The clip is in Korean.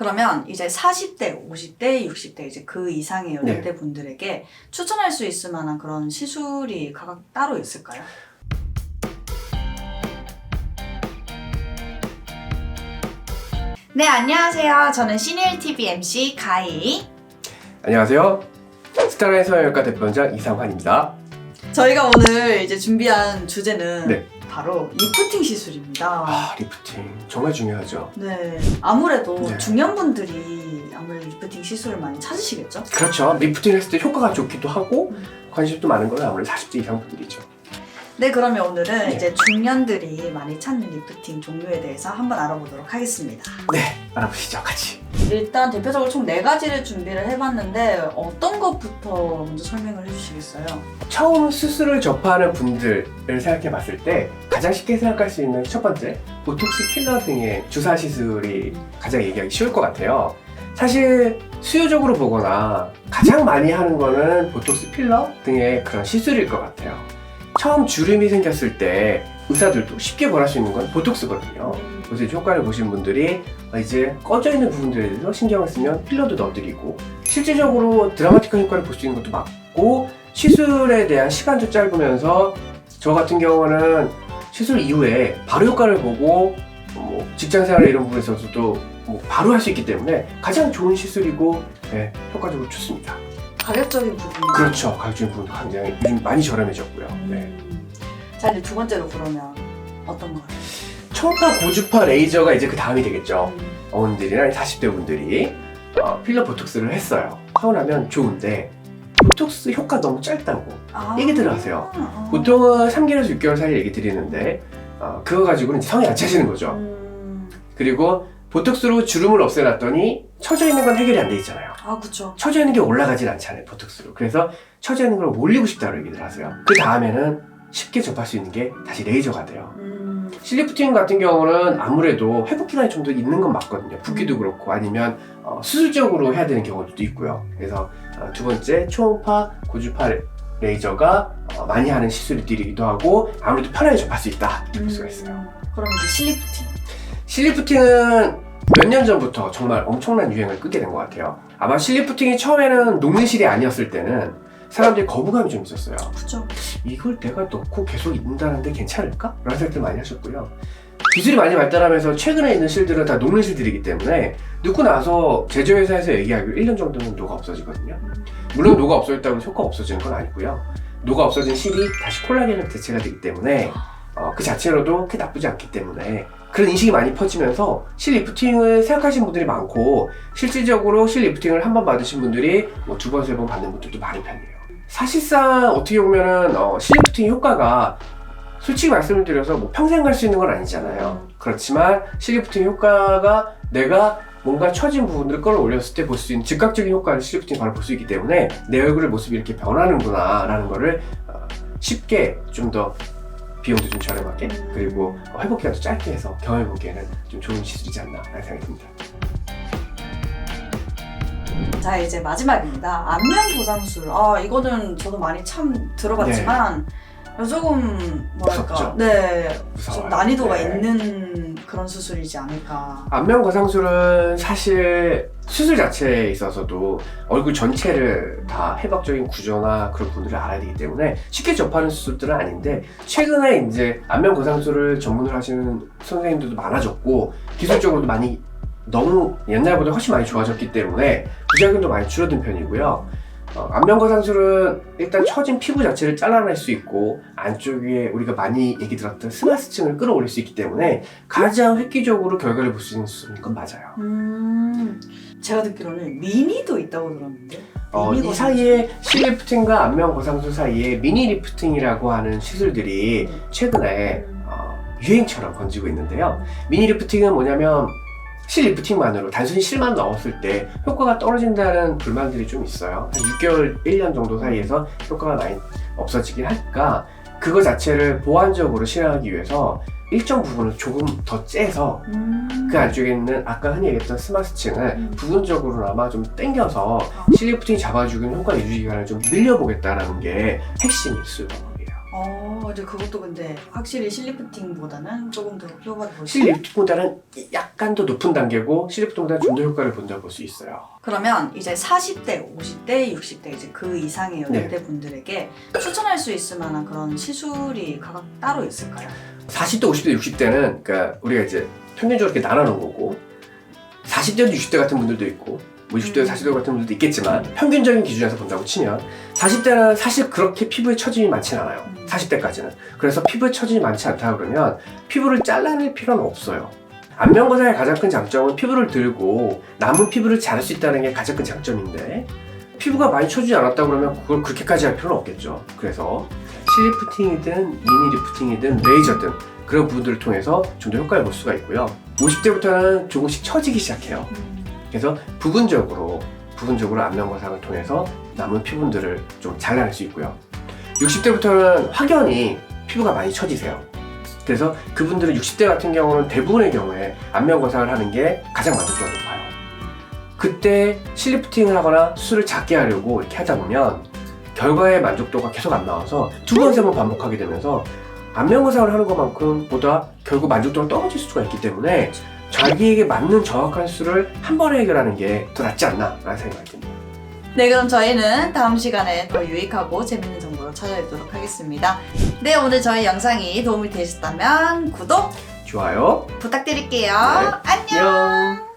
그러면 이제 40대, 50대, 60대 이제 그 이상의 네. 연령대 분들에게 추천할 수 있을 만한 그런 시술이 각각 따로 있을까요? 네, 안녕하세요. 저는 시니엘 TV MC 가희. 안녕하세요. 스타라인 성형외과 대표원장 이상환입니다. 저희가 오늘 이제 준비한 주제는 네. 바로 리프팅 시술입니다. 아 리프팅 정말 중요하죠. 네, 아무래도 네. 중년분들이 아무래도 리프팅 시술을 많이 찾으시겠죠? 그렇죠. 리프팅 했을 때 효과가 좋기도 하고 음. 관심도 많은 건 아무래도 40대 이상 분들이죠. 네, 그러면 오늘은 네. 이제 중년들이 많이 찾는 리프팅 종류에 대해서 한번 알아보도록 하겠습니다. 네, 알아보시죠, 같이. 일단 대표적으로 총 네 가지를 준비를 해봤는데 어떤 것부터 먼저 설명을 해주시겠어요? 처음 수술을 접하는 분들을 생각해 봤을 때 가장 쉽게 생각할 수 있는 첫 번째 보톡스 필러 등의 주사 시술이 가장 얘기하기 쉬울 것 같아요. 사실 수요적으로 보거나 가장 많이 하는 거는 보톡스 필러 등의 그런 시술일 것 같아요. 처음 주름이 생겼을 때 의사들도 쉽게 권할 수 있는 건 보톡스거든요. 그래서 이제 효과를 보신 분들이 이제 꺼져 있는 부분들에 대해서 신경을 쓰면 필러도 넣어드리고 실질적으로 드라마틱한 효과를 볼 수 있는 것도 맞고 시술에 대한 시간도 짧으면서 저 같은 경우는 시술 이후에 바로 효과를 보고 뭐 직장 생활 이런 부분에 있어서도 뭐 바로 할 수 있기 때문에 가장 좋은 시술이고 네, 효과적으로 좋습니다. 가격적인 부분. 그렇죠. 가격적인 부분도 굉장히 요즘 많이 저렴해졌고요. 네. 음. 자, 이제 두 번째로 그러면 어떤 거예요? 초음파 고주파 레이저가 이제 그 다음이 되겠죠. 음. 어머님들이나 40대 분들이 어, 필러 보톡스를 했어요. 하고 나면 좋은데 보톡스 효과 너무 짧다고 아. 얘기들을 하세요. 아. 보통은 3개월에서 6개월 사이 얘기 드리는데 어, 그거 가지고는 성이 안 차시는 거죠. 음. 그리고 보톡스로 주름을 없애놨더니 처져 있는 건 해결이 안 돼 있잖아요. 아, 그쵸. 처져 있는 게 올라가진 않잖아요, 보톡스로. 그래서 처져 있는 걸 올리고 싶다고 얘기를 하세요. 그 다음에는 쉽게 접할 수 있는 게 다시 레이저가 돼요. 음. 실리프팅 같은 경우는 아무래도 회복 기간이 좀 더 있는 건 맞거든요. 붓기도 그렇고 아니면 어, 수술적으로 해야 되는 경우도 있고요. 그래서 어, 두 번째 초음파 고주파 레이저가 어, 많이 하는 시술들이기도 하고 아무래도 편하게 접할 수 있다 이렇게 볼 수가 있어요. 음. 그럼 이제 실리프팅. 실리프팅은 몇 년 전부터 정말 엄청난 유행을 끄게 된 것 같아요. 아마 실리프팅이 처음에는 녹는실이 아니었을 때는 사람들이 거부감이 좀 있었어요. 그쵸. 이걸 내가 넣고 계속 입는다는데 괜찮을까? 라는 생각들 많이 하셨고요. 기술이 많이 발달하면서 최근에 있는 실들은 다 녹는 실들이기 때문에 넣고 나서 제조회사에서 얘기하기로 1년 정도는 녹아 없어지거든요. 물론 녹아 없어졌다고 해서 효과가 없어지는 건 아니고요. 녹아 없어진 실이 다시 콜라겐으로 대체가 되기 때문에 어, 그 자체로도 그렇게 나쁘지 않기 때문에 그런 인식이 많이 퍼지면서 실 리프팅을 생각하시는 분들이 많고 실질적으로 실 리프팅을 한 번 받으신 분들이 뭐 두 번, 세 번 받는 분들도 많은 편이에요. 사실상 어떻게 보면은 어, 실 리프팅 효과가 솔직히 말씀을 드려서 뭐 평생 갈 수 있는 건 아니잖아요. 그렇지만 실 리프팅 효과가 내가 뭔가 처진 부분들을 끌어올렸을 때 볼 수 있는 즉각적인 효과를 실 리프팅 바로 볼 수 있기 때문에 내 얼굴의 모습이 이렇게 변하는구나 라는 거를 어, 쉽게 좀 더 비용도 좀 저렴하게 그리고 회복 기간도 짧게 해서 경험해보기에는 좀 좋은 시술이지 않나 라는 생각이 듭니다. 자 이제 마지막입니다. 안면 보상술. 아 이거는 저도 많이 참 들어봤지만 조금 뭐랄까 무섭죠? 네, 좀 무서워요. 난이도가 네. 있는 그런 수술이지 않을까. 안면 거상술은 사실 수술 자체에 있어서도 얼굴 전체를 다 해박적인 구조나 그런 부분들을 알아야 되기 때문에 쉽게 접하는 수술들은 아닌데 최근에 이제 안면 거상술을 전문으로 하시는 선생님들도 많아졌고 기술적으로도 많이 너무 옛날보다 훨씬 많이 좋아졌기 때문에 부작용도 많이 줄어든 편이고요. 어, 안면 거상술은 일단 처진 피부 자체를 잘라낼 수 있고 안쪽에 우리가 많이 얘기 들었던 스마스층을 끌어올릴 수 있기 때문에 가장 획기적으로 결과를 볼 수 있는 건 맞아요. 음 제가 듣기로는 미니도 있다고 들었는데. 어, 이. 사이에 실리프팅과 안면 거상술 사이에 미니 리프팅이라고 하는 시술들이 최근에 어, 유행처럼 번지고 있는데요. 미니 리프팅은 뭐냐면 실 리프팅만으로 단순히 실만 넣었을 때 효과가 떨어진다는 불만들이 좀 있어요. 한 6개월, 1년 정도 사이에서 효과가 많이 없어지긴 할까 그거 자체를 보완적으로 실행하기 위해서 일정 부분을 조금 더 째서 음. 그 안쪽에 있는 아까 흔히 얘기했던 스마스층을 음. 부분적으로나마 좀 당겨서 실리프팅 잡아주는 효과 유지 기간을 좀 늘려보겠다라는 게 핵심 입술 방법이에요. 어, 근데 그것도 근데 확실히 실리프팅보다는 조금 더 효과가 볼수 실 리프팅보다는 약간 더 높은 단계고 실 리프팅보다는 좀 더 효과를 본다고 볼 수 있어요. 그러면 이제 40대, 50대, 60대 이제 그 이상의 네. 연령대 분들에게 추천할 수 있을 만한 그런 시술이 각각 따로 있을까요? 40대, 50대, 60대는 그러니까 우리가 이제 평균적으로 이렇게 나눠놓은 거고 40대, 60대 같은 분들도 있고 뭐 60대, 음. 40대 같은 분들도 있겠지만 평균적인 기준에서 본다고 치면 40대는 사실 그렇게 피부에 처짐이 많진 않아요. 음. 40대까지는. 그래서 피부에 처짐이 많지 않다 그러면 피부를 잘라낼 필요는 없어요. 안면거상의 가장 큰 장점은 피부를 들고 남은 피부를 자를 수 있다는 게 가장 큰 장점인데 피부가 많이 처지지 않았다 그러면 그걸 그렇게까지 할 필요는 없겠죠. 그래서 실리프팅이든 미니 리프팅이든 레이저든 그런 부분들을 통해서 좀 더 효과를 볼 수가 있고요. 50대부터는 조금씩 처지기 시작해요. 그래서 부분적으로 부분적으로 안면 거상을 통해서 남은 피부들을 좀 잘라낼 수 있고요. 60대부터는 확연히 피부가 많이 처지세요. 그래서 그분들은 60대 같은 경우는 대부분의 경우에 안면 거상을 하는 게 가장 만족도가 높아요. 그때 실리프팅을 하거나 수술을 작게 하려고 이렇게 하다 보면 결과의 만족도가 계속 안 나와서 두 번, 세 번 반복하게 되면서 안면 거상을 하는 것만큼 보다 결국 만족도가 떨어질 수가 있기 때문에 자기에게 맞는 정확한 수를 한 번에 해결하는 게 더 낫지 않나 라는 생각이 듭니다. 네, 그럼 저희는 다음 시간에 더 유익하고 재밌는 정보로 찾아뵙도록 하겠습니다. 네, 오늘 저희 영상이 도움이 되셨다면 구독 좋아요. 부탁드릴게요. 네. 안녕. 안녕.